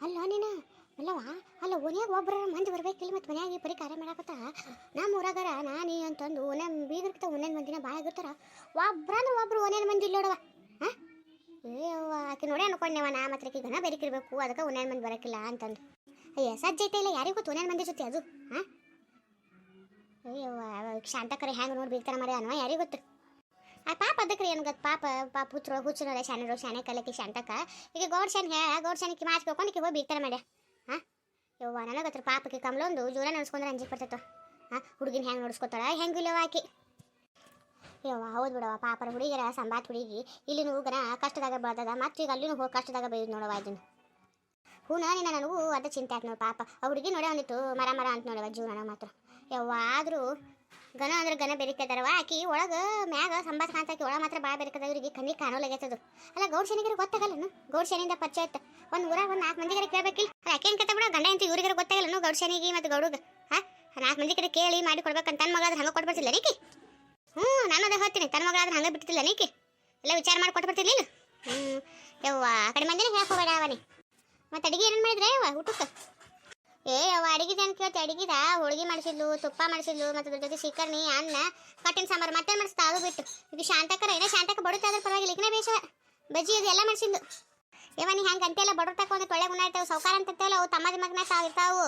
ಅಲ್ಲ ನೀನು, ಅಲ್ಲವ? ಅಲ್ಲ, ಓನ್ಯಾಗ ಒಬ್ಬರ ಮಂದಿ ಬರ್ಬೇಕಿಲ್ಲ ಮತ್ತು ಮನ್ಯಾಗ ಪರಿಕಾರ ಮಾಡಾಕತ್ತ ನಮ್ಮ ಊರಾಗರ ನಾನಿ ಅಂತಂದು ಓನೇ ಬೀಗರ್ಕಿತ ಒಂದೇನು ಮಂದಿನ ಭಾಳ ಆಗಿರ್ತಾರ ಒಬ್ರಂದ್ರೆ ಒಬ್ರು ಒಂದೇನು ಮಂದಿ ಇಲ್ಲೋಡವ ಹಾಂ? ಅವ್ವ, ಆಕೆ ನೋಡಿ ಅನ್ಕೊಂಡೆವ ನಾ ಮಾತ್ರ ಆಕಿ ಬೆರಿಕಿರ್ಬೇಕು, ಅದಕ್ಕೆ ಒಂದೇನು ಮಂದಿ ಬರಕಿಲ್ಲ ಅಂತಂದು. ಅಯ್ಯ ಸಜ್ಜೈತೆ ಇಲ್ಲ, ಯಾರಿಗೂ ಓನೇನ್ ಮಂದಿ ಜೊತೆ ಅದು? ಹಾಂ? ಅಯ್ಯವ್ವ ಶಾಂತಕರ ಹೆಂಗೆ ನೋಡಿ ಬೀಗ್ತಾರ ಮರ ಯಾರಿಗೆ ಯಾರಿಗೂ ಗೊತ್ತು? ಆ ಪಾಪ ಅದಕ್ಕೆ ಏನು ಗೊತ್ತು ಪಾಪ ಪಾಪ ಹುಚ್ಚರು ಹುಚ್ಚನರ ಶಾನೆ ಶಾನೆ ಕಲಕಿ ಶಾಂತಕ ಈಗ ಗೌಡ್ ಶಾನೆ ಹೇಳ ಗೌಡ್ ಶಾನಿಗೆ ಮಾತು ಕೇಳ್ಕೊಂಡು ಹೋಗಿ ಬೀಗ್ತಾರ ಮಾಡ್ಯ. ಹಾಂ? ಯವ್ವ ನನಗತ್ರ ಪಾಪಕ್ಕೆ ಕಮಲೊಂದು ಜೂರ ನಡೆಸ್ಕೊಂಡ್ರೆ ಅಂಜಿಗೆ ಬರ್ತೈತೋ ಹಾಂ? ಹುಡುಗಿನ ಹೆಂಗೆ ನೋಡಿಸ್ಕೊತಾಳ? ಹೆಂಗಿಲ್ಲವ ಆಕಿ? ಯವ್ವ, ಹೌದು ಬಿಡವ ಪಾಪರ ಹುಡುಗಿರ ಸಂಬಾತ್ ಹುಡುಗಿ. ಇಲ್ಲಿನ ಹುಡುಗನ ಕಷ್ಟದಾಗ ಬೆಳ್ದದ, ಮತ್ತು ಈಗ ಅಲ್ಲಿನೂ ಹೋಗಿ ಕಷ್ಟದಾಗ ಬೈದು ನೋಡವ ಇದನ್ನು ಹೂನ ನಿನ್ನ ನನಗೂ ಅದ ಚಿಂತೆ ಆಯ್ತು ನೋಡಿ ಪಾಪ. ಆ ಹುಡುಗಿ ನೋಡೇ ಒಂದಿತ್ತು ಮರ ಮರ ಅಂತ ನೋಡವ ಜೀವನ ಮಾತ್ರ. ಯವ್ವ, ಆದರೂ ಗನ ಅಂದ್ರೆ ಗನ ಬೆರಿಕದಾರವ ಆಕಿ ಒಳಗೆ ಮ್ಯಾಗ ಕಾಂತ ಆಕಿ ಒಳ ಮಾತ್ರ ಭಾಳ ಬೆರಿಕದ ಇವ್ರಿಗೆ ಕಣ್ಣಿಗೆ ಕಾಣೋಲಾಗೈತದು ಅಲ್ಲ, ಗೌಡ್ ಗೊತ್ತಾಗಲ್ಲನು ಗೌಡ್ ಪರಿಚಯ ಇತ್ತು. ಒಂದು ಊರಾಗ ಒಂದು ನಾಲ್ಕು ಮಂದಿಗರ ಕೇಳಬೇಕಿಲ್ಲ. ಆಕೇನು ಕತೆ ಬಿಡ, ಗಂಡ ಅಂತ ಇವ್ರಿಗೆ ಗೊತ್ತಾಗಲ್ಲನು ಗೌಡ್ ಶನಿಗೆ ಮತ್ತು ಗೌಡುಗ. ಹಾ? ನಾಲ್ಕು ಮಂದಿ ಕಡೆ ಕೇಳಿ ಮಾಡಿ ಕೊಡ್ಬೇಕಂತ ತನ್ನ ಮಗಳಾದ್ರೆ ಹಂಗೆ ಕೊಟ್ಬಿಡ್ತಿಲ್ಲ ನೀಕಿ? ಹ್ಞೂ, ನಾನು ಅದೇ ಹೋಗ್ತೀನಿ ತನ್ನ ಮಗಳಾದ್ರೆ ಹಂಗೆ ಬಿಡ್ತಿಲ್ಲ ನೀಕಿ? ಎಲ್ಲ ವಿಚಾರ ಮಾಡಿ ಕೊಟ್ಬಿಡ್ತಿರ್ಲಿಲ್ಲ? ಹ್ಞೂ. ಯವ್ವ ಆ ಕಡೆ ಮಂದಿನೇ ಹೇಳ್ಕೊಬೇಡ ಅವನಿ. ಮತ್ತು ಅಡಿಗೆ ಏನೇನು ಮಾಡಿದ್ರೆ ಯವ್ವ ಊಟಕ್ಕೆ? ಏ ಅವ ಅಡಿಗಿದೆ ಅಂತ ಕೇಳ್ತಿ, ಅಡಿಗಿದ? ಹೋಳಿಗೆ ಮಾಡಿಸಿದ್ಲು, ತುಪ್ಪ ಮಾಡಿಸಿದ್ಲು, ಮತ್ತು ಅದ್ರ ಜೊತೆ ಶಿಕರ್ಣಿ ಅನ್ನ ಕಟ್ಟಿನ ಸಾಂಬಾರು ಮತ್ತೆ ಮಾಡಿಸ್ತಾ ಅದು ಬಿಟ್ಟು. ಇದು ಶಾಂತಕರ ಏನೋ ಶಾಂತಕ ಬಡುತ್ತಾದ್ರೆ ಪರವಾಗಿಲ್ಲ ಈಗಿನ ಬೇಷ. ಬಜ್ಜಿ ಅದು ಎಲ್ಲ ಮಾಡಿಸಿದ್ಲು. ಏವ ನೀ ಹೆಂಗೆ ಅಂತೆಲ್ಲ ಬಡವ್ರ ಒಂದು ತೊಳೆ ಗುಣ ಇರ್ತಾವೆ ಸೌಕಾರ ಅಂತ ಅವು ತಮ್ಮದ ಮಗ್ನ ತಾವು ಇರ್ತಾವು.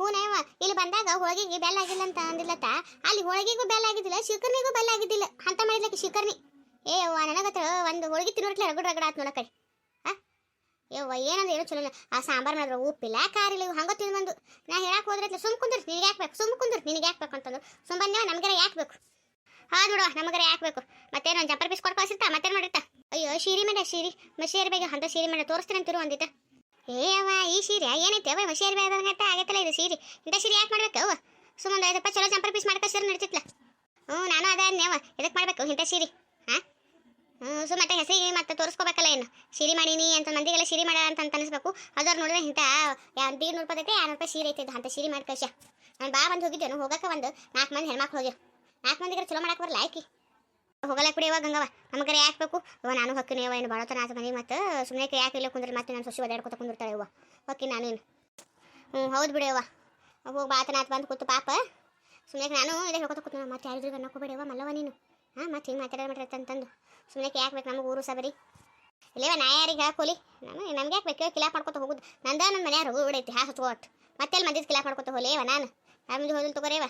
ಹೂನೇವ ಇಲ್ಲಿ ಬಂದಾಗ ಹೋಳಿಗೆಗೆ ಬೆಲ್ಲ ಆಗಿಲ್ಲ ಅಂತ ಅಂದಿಲ್ಲತ್ತ? ಅಲ್ಲಿ ಹೋಳಿಗೆಗೂ ಬೆಲ್ಲ ಆಗಿದ್ದಿಲ್ಲ ಶಿಕರ್ನಿಗೂ ಬೆಲ್ಲ ಆಗಿದ್ದಿಲ್ಲ. ಅಂತ ಮಾಡಿದ್ಲಕ್ಕೆ ಶಿಕರ್ನಿ ಏ ನನಗತ್ರ ಒಂದು ಹೋಳಿಗೆ ತಿನ್ನೋಟ್ಲೆ ರಗಡ್ ರಗಡ ಆತ್ ನೋಡ ಕಡೆ. ಆ ಯವ್ವ ಏನಂದ್ರೆ ಏನೋ ಚಲೋ ಇಲ್ಲ ಆ ಸಾಂಬಾರ್ ಮಾಡಿದ್ರೆ ಉಪ್ಪಿಲ್ಲ ಕಾರಿಲ್ಲ ಇಲ್ಲ ಹಂಗ ತಿಂದು ಬಂದು. ನಾ ಹೇಳಕ್ ಹೋದ್ರೆ ಸುಮ್ ಕುಂದ್ರ, ನಿನಗೆ ಯಾಕೆ ಬೇಕು? ಸುಮ್ ಕುಂದ್ರ, ನಿನಗೆ ಯಾಕೆ ಬೇಕು ಅಂತಂದು. ಸುಮ್ ಬಂದೇವ ನಮ್ಗರ ಬೇಕು? ಹೌದು ಬಿಡುವ ನಮಗರ ಮತ್ತೆ ನಾನು ಜಂಪರ್ ಪೀಸ್ ಕೊಟ್ಟು ಕಳಿಸಿರ್ತಾ ಮತ್ತೆ ಮಾಡಿರ್ತಾ? ಅಯ್ಯೋ ಶೀರಿ ಮೇಡ ಶೀರಿ ಮಸೀರಿ ಬಗ್ಗೆ ಅಂತ ಶೀರಿ ಮೇಡ ತೋರಿಸ್ತೀನಿ ಅಂತಿರು ಒಂದಿತ್ತ ಏ ಅವ ಈ ಸೀರೆ ಏನೈತೆ ಅವ ಮಸೀರ್ ಬೇಗ ಆಗತ್ತಲ್ಲ ಇದು ಸೀರೆ. ಇಂಥ ಸೀರೆ ಯಾಕೆ ಮಾಡ್ಬೇಕು ಅವ ಸುಮ್ಮನೆ ಐದು ರೂಪಾಯಿ ಚಲೋ ಜಂಪರ್ ಪೀಸ್ ಮಾಡ್ಕೊ ನಡೀತಿತ್ಲ. ಹ್ಞೂ, ನಾನು ಅದ ಅಂದ್ನೇವ ಇದಕ್ಕೆ ಮಾಡ್ಬೇಕು ಇಂಥ ಸೀರೆ? ಸೊ ಮತ್ತೆ ಹೆಸರಿಗೆ ಮತ್ತೆ ತೋರಿಸ್ಕೋಬೇಕಲ್ಲ ಏನು? ಸಿರಿ ಮಾಡೀನಿ ಅಂತ ಮಂದಿಗೆಲ್ಲ ಸಿರಿ ಮಾಡ ಅಂತ ಅಂತ ಅನಿಸ್ಬೇಕು ಅದ್ರವ್ರು ನೋಡಿದ್ರೆ ಇಂಥ ಎರಡು ನೂರು ರೂಪಾಯಿ ಐತೆ ಎರಡು ರೂಪಾಯಿ ಸೀರೆ ಐತೆ ಅಂತ ಸಿರಿ ಮಾಡಿ ಕಳ್ಸ ನಾನು ಬಾ ಬಂದು ಹೋಗಿದ್ದೆನು, ಹೋಗಕ್ಕೆ ಒಂದು ನಾಲ್ಕು ಮಂದಿ ಹೆಣ್ಮಕ್ಳು ಹೋಗ್ಯಾರ ನಾಲ್ಕು ಮಂದಿಗೆ ಚಲೋ ಮಾಡಕ್ಕೆ ಬರಲ್ಲ, ಆಯ್ಕೆ. ಹೋಗಲ್ಲ ಬಿಡಿ ಇವಾಗ ಗಂಗವ ನಮಗರ ಯಾಕೆ ಬೇಕು? ಇವ ನಾನು ಹೊಕ್ಕಿನಿ ಇವ ಏನು ಭಾಳ ತನ ಆತ ಮನೆ ಮತ್ತು ಸುಮ್ಮನೆ ಯಾಕೆ ಇಲ್ಲ ಕುಂದ್ರೆ ಮತ್ತೆ ನಾನು ಸೊಸಿ ಒದಾಡ್ಕೊತ ಕುಂದಿರ್ತಾಳೆ ಇವ ಹೊಕ್ಕಿ ನಾನೇನು ಹ್ಞೂ ಹೌದು ಬಿಡಿ ಅವ್ವ ಹೋಗಿ ಬಾತನ ಆತ ಬಂದು ಕೂತು ಪಾಪ. ಸುಮ್ಮನೆ ನಾನು ಇದೇ ಹೇಳ್ಕೊತ ಕೂತು ಮತ್ತೆ ಯಾರಿದ್ರು ಅನ್ನಕೋಬೇಡಿ ಅವ್ವ ಮಲ್ಲವ ನೀನು. ಹಾಂ ಮತ್ತೆ ಹಿಂಗೆ ಮಾಡ್ರಿ ಅಂತಂದು. ಸುಮ್ಮನೆ ಯಾಕೆ ಬೇಕು ನಮಗೆ ಊರು ಸಬರಿ ಇಲ್ಲೇವ, ನಾ ಯಾರಿಗೆ ಹಾಕೋಲಿ ನಾನು, ನಮ್ಗೆ ಯಾಕೆ ಬೇಕು ಕಿಲಾಪ್ ಮಾಡ್ಕೊತ ಹೋಗುದು. ನಂದ ನನ್ನ ಮನೆಯಾರು ಹೊಡೈತಿ ಹಾ ಹಚ್ಕೋಟ್ ಮತ್ತೆ ಮಂದಿದ ಕಿಲಾಪ್ ಮಾಡ್ಕೊತ ಹೋಲೇವ ನಾನು? ನಮ್ದು ಮುಂದೆ ಹೋದಲ್ ತಗೋರೇವ?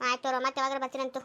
ಆಯ್ತು ಮತ್ತೆ ಯಾವಾಗ ಬರ್ತೀನಂತು.